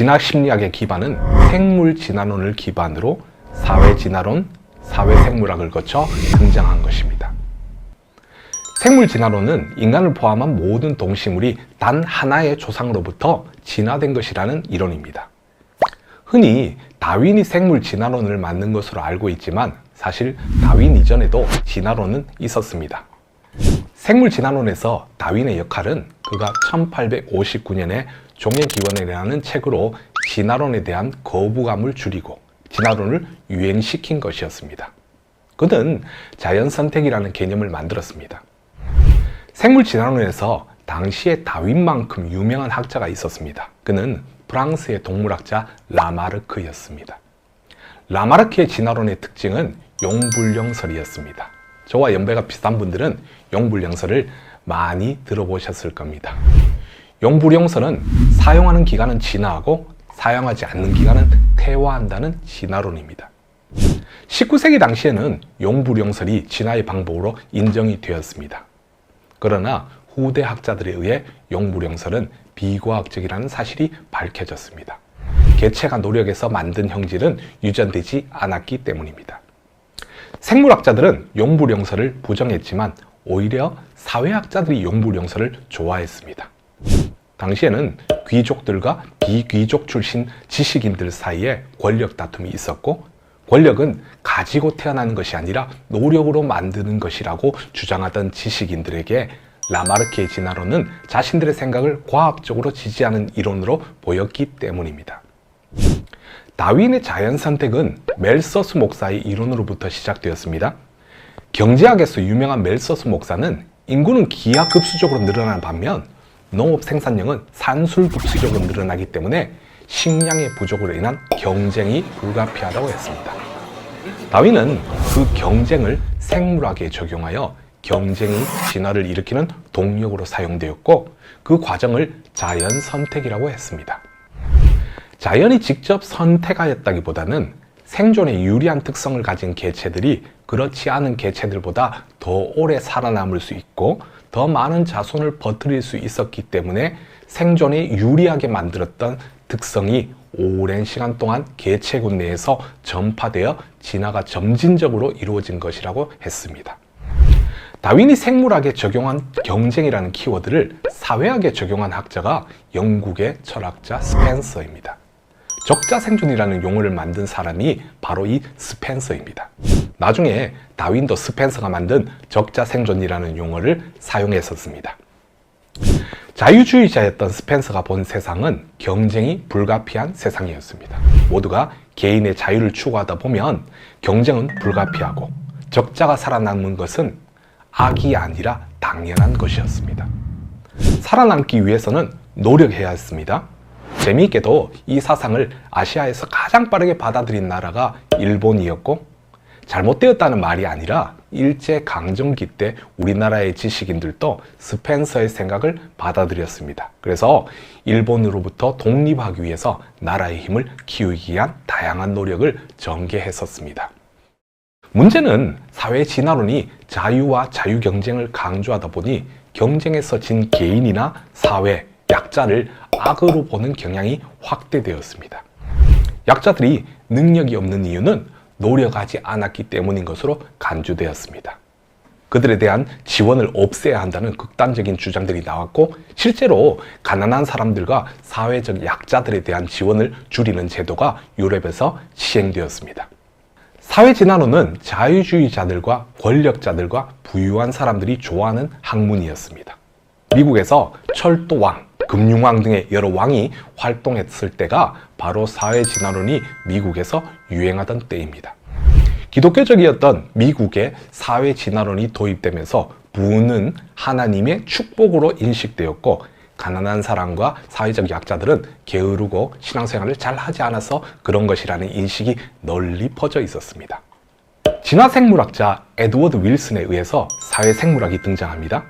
진화 심리학의 기반은 생물 진화론을 기반으로 사회 진화론, 사회 생물학을 거쳐 등장한 것입니다. 생물 진화론은 인간을 포함한 모든 동식물이 단 하나의 조상으로부터 진화된 것이라는 이론입니다. 흔히 다윈이 생물 진화론을 만든 것으로 알고 있지만 사실 다윈 이전에도 진화론은 있었습니다. 생물 진화론에서 다윈의 역할은 그가 1859년에 종의 기원이라는 책으로 진화론에 대한 거부감을 줄이고 진화론을 유행시킨 것이었습니다. 그는 자연 선택이라는 개념을 만들었습니다. 생물 진화론에서 당시에 다윈만큼 유명한 학자가 있었습니다. 그는 프랑스의 동물학자 라마르크였습니다. 라마르크의 진화론의 특징은 용불령설이었습니다. 저와 연배가 비슷한 분들은 용불령설을 많이 들어보셨을 겁니다. 용불령설은 사용하는 기간은 진화하고 사용하지 않는 기간은 퇴화한다는 진화론입니다. 19세기 당시에는 용불용설이 진화의 방법으로 인정이 되었습니다. 그러나 후대 학자들에 의해 용불용설은 비과학적이라는 사실이 밝혀졌습니다. 개체가 노력해서 만든 형질은 유전되지 않았기 때문입니다. 생물학자들은 용불용설을 부정했지만 오히려 사회학자들이 용불용설을 좋아했습니다. 당시에는 귀족들과 비귀족 출신 지식인들 사이에 권력 다툼이 있었고 권력은 가지고 태어나는 것이 아니라 노력으로 만드는 것이라고 주장하던 지식인들에게 라마르키의 진화론은 자신들의 생각을 과학적으로 지지하는 이론으로 보였기 때문입니다. 다윈의 자연 선택은 멜서스 목사의 이론으로부터 시작되었습니다. 경제학에서 유명한 멜서스 목사는 인구는 기하급수적으로 늘어나는 반면 농업 생산량은 산술급수적으로 늘어나기 때문에 식량의 부족으로 인한 경쟁이 불가피하다고 했습니다. 다윈은 그 경쟁을 생물학에 적용하여 경쟁이 진화를 일으키는 동력으로 사용되었고 그 과정을 자연 선택이라고 했습니다. 자연이 직접 선택하였다기보다는 생존에 유리한 특성을 가진 개체들이 그렇지 않은 개체들보다 더 오래 살아남을 수 있고 더 많은 자손을 버티릴 수 있었기 때문에 생존에 유리하게 만들었던 특성이 오랜 시간 동안 개체군 내에서 전파되어 진화가 점진적으로 이루어진 것이라고 했습니다. 다윈이 생물학에 적용한 경쟁이라는 키워드를 사회학에 적용한 학자가 영국의 철학자 스펜서입니다. 적자 생존이라는 용어를 만든 사람이 바로 이 스펜서입니다. 나중에 다윈도 스펜서가 만든 적자 생존이라는 용어를 사용했었습니다. 자유주의자였던 스펜서가 본 세상은 경쟁이 불가피한 세상이었습니다. 모두가 개인의 자유를 추구하다 보면 경쟁은 불가피하고 적자가 살아남는 것은 악이 아니라 당연한 것이었습니다. 살아남기 위해서는 노력해야 했습니다. 재미있게도 이 사상을 아시아에서 가장 빠르게 받아들인 나라가 일본이었고 잘못되었다는 말이 아니라 일제 강점기 때 우리나라의 지식인들도 스펜서의 생각을 받아들였습니다. 그래서 일본으로부터 독립하기 위해서 나라의 힘을 키우기 위한 다양한 노력을 전개했었습니다. 문제는 사회 진화론이 자유와 자유 경쟁을 강조하다 보니 경쟁에서 진 개인이나 사회, 약자를 악으로 보는 경향이 확대되었습니다. 약자들이 능력이 없는 이유는 노력하지 않았기 때문인 것으로 간주되었습니다. 그들에 대한 지원을 없애야 한다는 극단적인 주장들이 나왔고 실제로 가난한 사람들과 사회적 약자들에 대한 지원을 줄이는 제도가 유럽에서 시행되었습니다. 사회 진화론은 자유주의자들과 권력자들과 부유한 사람들이 좋아하는 학문이었습니다. 미국에서 철도왕, 금융왕 등의 여러 왕이 활동했을 때가 바로 사회 진화론이 미국에서 유행하던 때입니다. 기독교적이었던 미국의 사회 진화론이 도입되면서 부는 하나님의 축복으로 인식되었고 가난한 사람과 사회적 약자들은 게으르고 신앙생활을 잘 하지 않아서 그런 것이라는 인식이 널리 퍼져 있었습니다. 진화생물학자 에드워드 윌슨에 의해서 사회생물학이 등장합니다.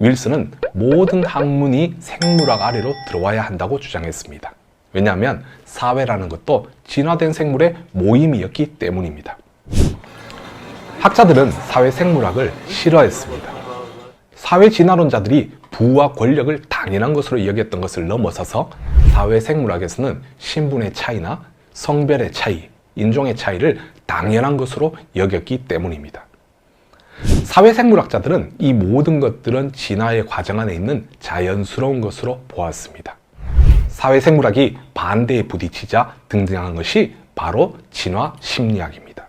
윌슨은 모든 학문이 생물학 아래로 들어와야 한다고 주장했습니다. 왜냐하면 사회라는 것도 진화된 생물의 모임이었기 때문입니다. 학자들은 사회생물학을 싫어했습니다. 사회 진화론자들이 부와 권력을 당연한 것으로 여겼던 것을 넘어서서 사회생물학에서는 신분의 차이나 성별의 차이, 인종의 차이를 당연한 것으로 여겼기 때문입니다. 사회생물학자들은 이 모든 것들은 진화의 과정 안에 있는 자연스러운 것으로 보았습니다. 사회생물학이 반대에 부딪히자 등장한 것이 바로 진화 심리학입니다.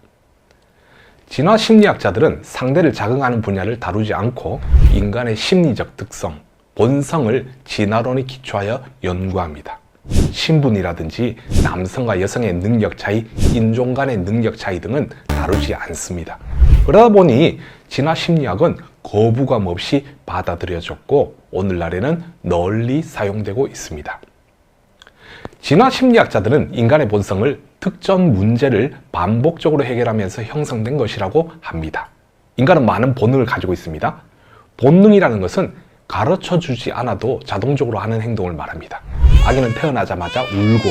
진화 심리학자들은 상대를 자극하는 분야를 다루지 않고 인간의 심리적 특성, 본성을 진화론에 기초하여 연구합니다. 신분이라든지 남성과 여성의 능력 차이, 인종 간의 능력 차이 등은 다루지 않습니다. 그러다 보니 진화 심리학은 거부감 없이 받아들여졌고 오늘날에는 널리 사용되고 있습니다. 진화 심리학자들은 인간의 본성을 특정 문제를 반복적으로 해결하면서 형성된 것이라고 합니다. 인간은 많은 본능을 가지고 있습니다. 본능이라는 것은 가르쳐 주지 않아도 자동적으로 하는 행동을 말합니다. 아기는 태어나자마자 울고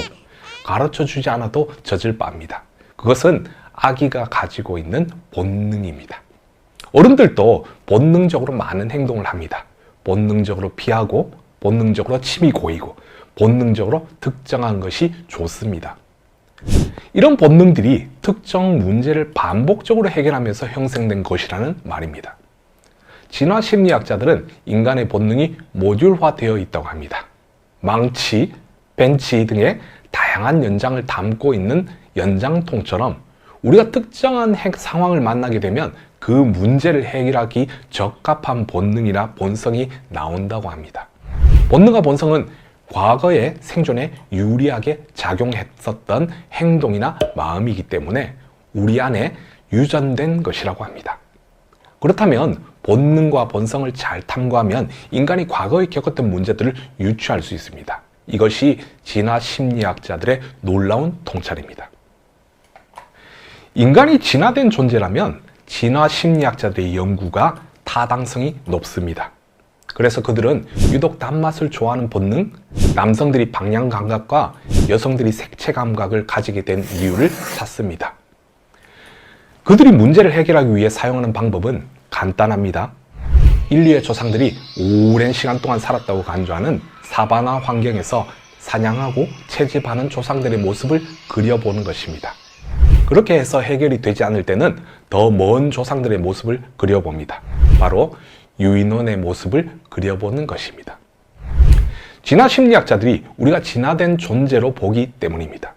가르쳐 주지 않아도 젖을 빱니다. 그것은 아기가 가지고 있는 본능입니다. 어른들도 본능적으로 많은 행동을 합니다. 본능적으로 피하고, 본능적으로 침이 고이고, 본능적으로 특정한 것이 좋습니다. 이런 본능들이 특정 문제를 반복적으로 해결하면서 형성된 것이라는 말입니다. 진화 심리학자들은 인간의 본능이 모듈화되어 있다고 합니다. 망치, 벤치 등의 다양한 연장을 담고 있는 연장통처럼 우리가 특정한 핵 상황을 만나게 되면 그 문제를 해결하기 적합한 본능이나 본성이 나온다고 합니다. 본능과 본성은 과거의 생존에 유리하게 작용했었던 행동이나 마음이기 때문에 우리 안에 유전된 것이라고 합니다. 그렇다면 본능과 본성을 잘 탐구하면 인간이 과거에 겪었던 문제들을 유추할 수 있습니다. 이것이 진화 심리학자들의 놀라운 통찰입니다. 인간이 진화된 존재라면 진화 심리학자들의 연구가 타당성이 높습니다. 그래서 그들은 유독 단맛을 좋아하는 본능, 남성들이 방향 감각과 여성들이 색채 감각을 가지게 된 이유를 찾습니다. 그들이 문제를 해결하기 위해 사용하는 방법은 간단합니다. 인류의 조상들이 오랜 시간 동안 살았다고 간주하는 사바나 환경에서 사냥하고 채집하는 조상들의 모습을 그려보는 것입니다. 그렇게 해서 해결이 되지 않을 때는 더 먼 조상들의 모습을 그려봅니다. 바로 유인원의 모습을 그려보는 것입니다. 진화 심리학자들이 우리가 진화된 존재로 보기 때문입니다.